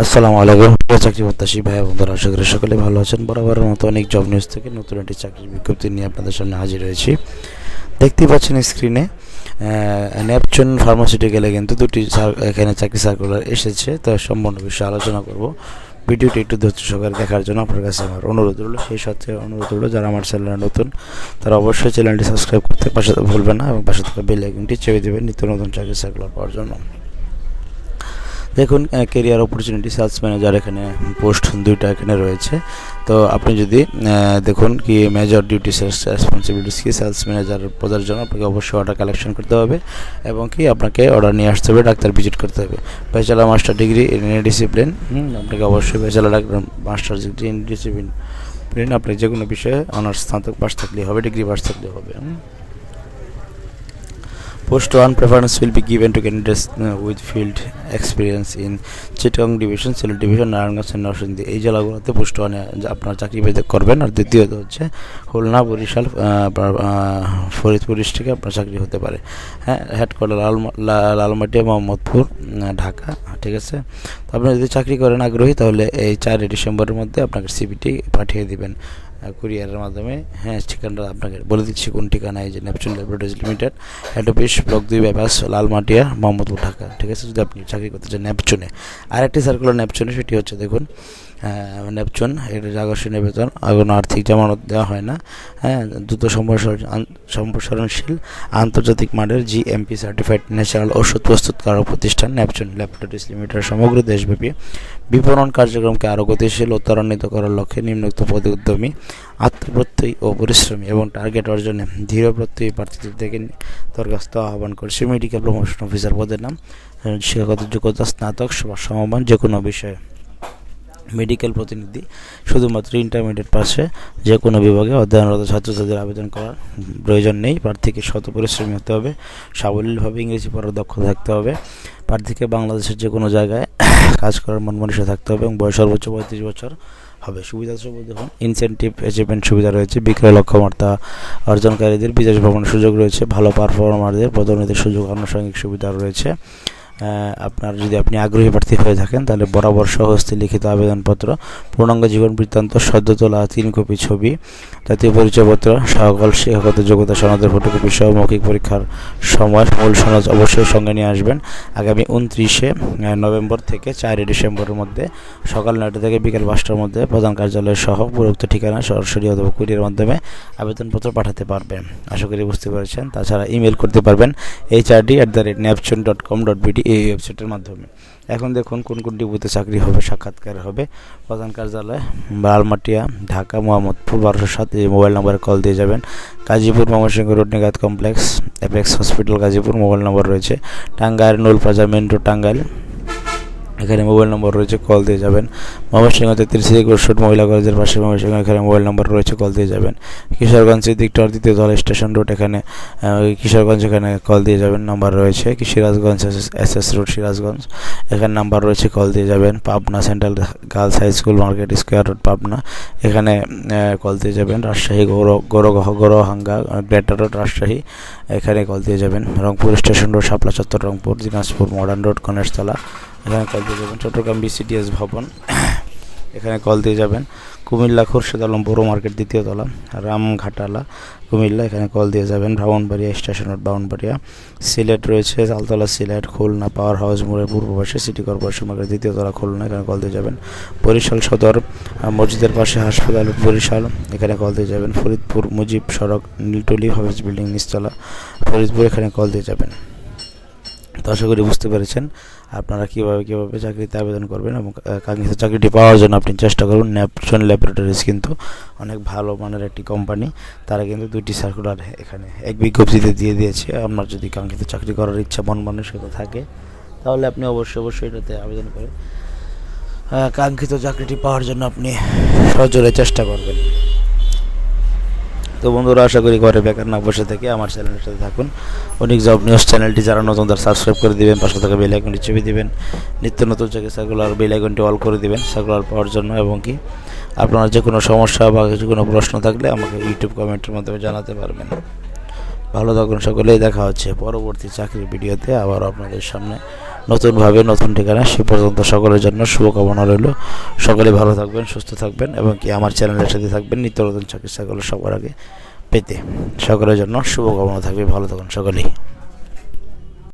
আসসালামু আলাইকুম প্রিয় চাকরি প্রত্যাশী ভাই বন্ধুরা, আশা করি সকলে ভালো আছেন। বরাবরের মতো অনেক জব নিউজ থেকে নতুন একটি চাকরির বিজ্ঞপ্তি নিয়ে আপনাদের সামনে হাজির হয়েছি। দেখতেই পাচ্ছেন স্ক্রিনে ন্যাপচন ফার্মাসিউটিক্যালে কিন্তু দুটি এখানে চাকরি সার্কুলার এসেছে। তো সম্পূর্ণ বিষয়ে আলোচনা করব। ভিডিওটি একটু ধৈর্য সহকারে দেখার জন্য আপনার কাছে আমার অনুরোধ রইল। সেই সাথে অনুরোধ রইল, যারা আমার চ্যানেলে নতুন, তারা অবশ্যই চ্যানেলটি সাবস্ক্রাইব করতে পাশে ভুলবেন না এবং পাশে থাকা বেল আইকনটি চেপে দেবেন নিত্য নতুন চাকরি সার্কুলার পাওয়ার জন্য। দেখুন কেরিয়ার অপরচুনিটি সেলস ম্যানেজার এখানে পোস্ট দুইটা এখানে রয়েছে তো আপনি যদি দেখুন কি মেজর ডিউটি রেসপন্সিবিলিটিস কি সেলস ম্যানেজার পদের জন্য আপনাকে অবশ্যই অর্ডার কালেকশন করতে হবে এবং কি আপনাকে অর্ডার নিয়ে আসতে হবে ডাক্তার ভিজিট করতে হবে bachelor master degree in discipline আপনাকে অবশ্যই bachelor master degree in discipline আপনি যে কোনো বিষয়ে অনার্স স্নাতক পাস থাকলেই হবে ডিগ্রি পাস থাকলে হবে হুম। Post 1 preference will be to to with uh, with in experience division Chittagong division Narayanganj Narsingdi এই জেলাগুলোতে পোস্ট ওয়ানে আপনার চাকরি পেতে করবেন। আর দ্বিতীয়ত হচ্ছে খুলনা, বরিশাল ফরিদপুর ডিস্ট্রিক্টে আপনার চাকরি হতে পারে। হ্যাঁ হেডকোয়ার্টার লাল লালমাটিয়া, মোহাম্মদপুর ঢাকা, ঠিক আছে? তো আপনি যদি চাকরি করেন আগ্রহী, তাহলে এই চারই ডিসেম্বরের মধ্যে আপনাকে সিবিটি পাঠিয়ে দিবেন কুরিয়ারের মাধ্যমে। হ্যাঁ ঠিকানাটা আপনাকে বলে দিচ্ছি, কোন ঠিকানা, এই যে Neptune laboratories limited head office block দুই বাইপাস লালমাটিয়া, মোহাম্মদপুর, ঢাকা, ঠিক আছে? যদি আপনি চাকরি করতে চান নেপচুনে আরেকটি সার্কুলার নেপচুনে সেটি হচ্ছে দেখুন নেপচুন, এটা আকর্ষণীয় বেতন এখন আর্থিক জামানত দেওয়া হয় না। হ্যাঁ দ্রুত সম্প্রসারণ সম্প্রসারণশীল আন্তর্জাতিক মানের জিএমপি সার্টিফাইড ন্যাচারাল ওষুধ প্রস্তুতকারক প্রতিষ্ঠান ন্যাপচুন ল্যাবরেটরিজ লিমিটেড সমগ্র দেশব্যাপী বিপণন কার্যক্রমকে আরও গতিশীল ও ত্বরান্বিত করার লক্ষ্যে নিম্নোক্ত পদে উদ্যমী, আত্মপ্রত্যয়ী ও পরিশ্রমী এবং টার্গেট অর্জনে ধীর প্রত্যয়ী প্রার্থীদের থেকে দরখাস্ত আহ্বান করছে মেডিকেল প্রমোশন অফিসার পদের নাম। শিক্ষাগত যোগ্যতা, স্নাতক সমমান, যে কোনো বিষয়ে। মেডিকেল প্রতিনিধি শুধুমাত্র ইন্টারমিডিয়েট পাশে যে কোনো বিভাগে অধ্যয়নরত ছাত্রছাত্রীদের আবেদন করার প্রয়োজন নেই। প্রার্থীকে শত পরিশ্রমী হতে হবে, সাবলীলভাবে ইংরেজি পড়ার দক্ষ থাকতে হবে, প্রার্থীকে বাংলাদেশের যে কোনো জায়গায় কাজ করার মন মানসিক থাকতে হবে এবং বয়স সর্বোচ্চ পঁয়ত্রিশ বছর হবে। সুবিধা দেখুন ইনসেন্টিভ অ্যাচিভমেন্ট সুবিধা রয়েছে, বিক্রয় লক্ষ্যমাত্রা অর্জনকারীদের বিদেশ ভ্রমণের সুযোগ রয়েছে, ভালো পারফর্মারদের পদোন্নতির সুযোগ আনুষঙ্গিক সুবিধা রয়েছে। আপনার যদি আপনি আগ্রহী প্রার্থী হয়ে থাকেন, তাহলে বরাবর সহস্তে লিখিত আবেদনপত্র, পূর্ণাঙ্গ জীবন বৃত্তান্ত সদ্য তোলা তিন কপি ছবি, জাতীয় পরিচয়পত্র সকল শিক্ষাগত যোগ্যতা, সনদের ফটোকপি সহ মৌখিক পরীক্ষার সময়, মূল সনদ অবশ্যই সঙ্গে নিয়ে আসবেন। আগামী উনত্রিশে নভেম্বর থেকে চারই ডিসেম্বরের মধ্যে সকাল নয়টা থেকে বিকেল পাঁচটার মধ্যে প্রধান কার্যালয় সহ উপরোক্ত ঠিকানা, সরাসরি অথবা কুরিয়ার মাধ্যমে আবেদনপত্র পাঠাতে পারবেন। আশা করি বুঝতে পেরেছেন। তাছাড়া ইমেল করতে পারবেন H R D at the rate Neptune dot com dot BD এই ওয়েবসাইটের মাধ্যমে। এখন দেখুন কোন কোন ডিপুতে চাকরি হবে, সাক্ষাৎকার হবে। প্রধান কার্যালয়, বালমাটিয়া, ঢাকা, মোহাম্মদপুর, বারোশো সাত, এই মোবাইল নম্বরে কল দিয়ে যাবেন। Gazipur Mymensingh road নিগাত complex apex hospital Gazipur, mobile number রয়েছে। টাঙ্গাইল নুল প্লাজা মেন রোড টাঙ্গাইল। এখানে মোবাইল নম্বর রয়েছে, কল দিয়ে যাবেন। ময়মনসিংহ তেত্রিশ রোড মহিলা কলেজের পাশে ময়মনসিংহ, এখানে মোবাইল নম্বর রয়েছে, কল দিয়ে যাবেন। কিশোরগঞ্জ সিদ্দিকটর দ্বিতীয় তলা স্টেশন রোড এখানে কিশোরগঞ্জ এখানে কল দিয়ে যাবেন, নাম্বার রয়েছে কি Sirajganj S S road Sirajganj. এখানে নাম্বার রয়েছে, কল দিয়ে যাবেন, Pabna central girls high school, market square road Pabna. এখানে কল দিয়ে যাবেন, রাজশাহী, গৌর গৌর, গৌরহাঙ্গা, গ্রেটার রোড, রাজশাহী। এখানে কল দিয়ে যাবেন, Rangpur station road, Shapla Chattar, Rangpur, Dinajpur, modern road Ganeshtala এখানে কল দিয়ে যাবেন। চট্টগ্রাম বিসিডিএস ভবন। এখানে কল দিয়ে যাবেন। কুমিল্লা খুরশেদ আলম বড় মার্কেট দ্বিতীয় তলা, রামঘাটালা, কুমিল্লা। এখানে কল দিয়ে যাবেন। Brahmanbaria station road Brahmanbaria. Sylhet রয়েছে তালতলা সিলেট, খুলনা, পাওয়ার হাউস, মোড়ের পূর্ব পাশে সিটি কর্পোরেশন মার্কেট দ্বিতীয় তলা, খুলনা। এখানে কল দিয়ে যাবেন। বরিশাল সদর মসজিদের পাশে হাসপাতাল, বরিশাল। এখানে কল দিয়ে যাবেন। ফরিদপুর, মুজিব সড়ক, নীলটলি হাউস বিল্ডিং নিচতলা, ফরিদপুর। এখানে কল দিয়ে যাবেন। তো আশা করি বুঝতে পেরেছেন। আপনারা কীভাবে কীভাবে চাকরিতে আবেদন করবেন এবং কাঙ্ক্ষিত চাকরিটি পাওয়ার জন্য আপনি চেষ্টা করুন। ন্যাপশন ল্যাবরেটরিজ কিন্তু অনেক ভালো মানের একটি কোম্পানি। তারা কিন্তু দুইটি সার্কুলার এখানে এক বিজ্ঞপ্তিতে দিয়ে দিয়েছে, আপনার যদি কাঙ্ক্ষিত চাকরি করার ইচ্ছা, মন মানসিকতা থাকে, তাহলে আপনি অবশ্যই অবশ্যই এটাতে আবেদন করেন। কাঙ্ক্ষিত চাকরিটি পাওয়ার জন্য আপনি সজোরে চেষ্টা করবেন। তো বন্ধুরা, আশা করি ঘরে বেকার না বসে থেকে আমার চ্যানেলের সাথে থাকুন। অনেক জব নিউজ চ্যানেলটি যারা নতুন, তারা সাবস্ক্রাইব করে দিবেন, পাশে থাকা বেল আইকনটি চেপে দিবেন। নিত্য নতুন চাকরি সার্কুলার বেল আইকনটি অল করে দিবেন সার্কুলার পাওয়ার জন্য এবং কি আপনার যে কোনো সমস্যা বা যে কোনো প্রশ্ন থাকলে আমাকে ইউটিউব কমেন্টের মাধ্যমে জানাতে পারবেন। ভালো থাকুন সকলেই, দেখা হচ্ছে পরবর্তী চাকরির ভিডিওতে আবার আপনাদের সামনে। নতুনভাবে নতুন ঠিকানা, সে পর্যন্ত সকলের জন্য শুভকামনা রইল। সকলে ভালো থাকবেন, সুস্থ থাকবেন এবং কি আমার চ্যানেলের সাথে থাকবেন, নিত্য নতুন চাকরি সকলে সবার আগে পেতে। সকলের জন্য শুভকামনা থাকবে, ভালো থাকুন সকলেই।